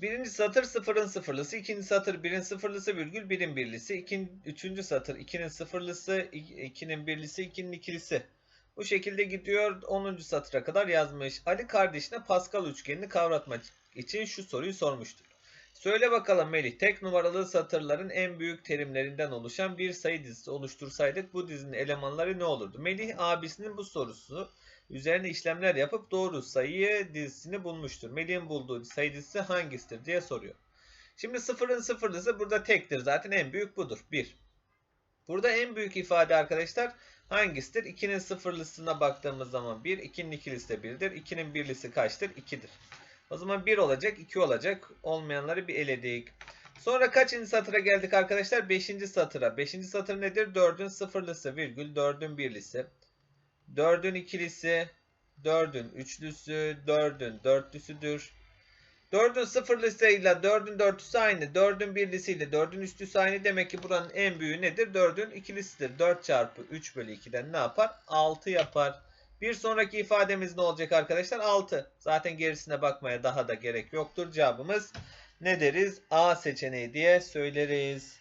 Birinci satır sıfırın sıfırlısı, ikinci satır birin sıfırlısı virgül birin birlisi, ikin, üçüncü satır ikinin sıfırlısı, ik- ikinin birlisi, ikinin ikilisi. Bu şekilde gidiyor 10. satıra kadar yazmış. Ali kardeşine Pascal üçgenini kavratmak için şu soruyu sormuştur. Söyle bakalım Melih, tek numaralı satırların en büyük terimlerinden oluşan bir sayı dizisi oluştursaydık bu dizinin elemanları ne olurdu? Melih abisinin bu sorusu üzerine işlemler yapıp doğru sayı dizisini bulmuştur. Melih'in bulduğu sayı dizisi hangisidir diye soruyor. Şimdi sıfırın sıfırlısı burada tektir. Zaten en büyük budur. 1. Burada en büyük ifade arkadaşlar hangisidir? 2'nin sıfırlısına baktığımız zaman 1, 2'nin ikilisi de 1'dir. 2'nin birlisi kaçtır? 2'dir. O zaman 1 olacak, 2 olacak. Olmayanları bir eledik. Sonra kaçıncı satıra geldik arkadaşlar? 5. satıra. 5. satır nedir? 4'ün sıfırlısı virgül 4'ün birlisi. 4'ün ikilisi, 4'ün üçlüsü, 4'ün dörtlüsüdür. 4'ün sıfırlısıyla 4'ün dörtlüsü aynı. 4'ün birlisiyle 4'ün üçlüsü aynı. Demek ki buranın en büyüğü nedir? 4'ün ikilisidir. 4 çarpı 3 bölü 2'den ne yapar? 6 yapar. Bir sonraki ifademiz ne olacak arkadaşlar? 6. Zaten gerisine bakmaya daha da gerek yoktur. Cevabımız ne deriz? A seçeneği diye söyleriz.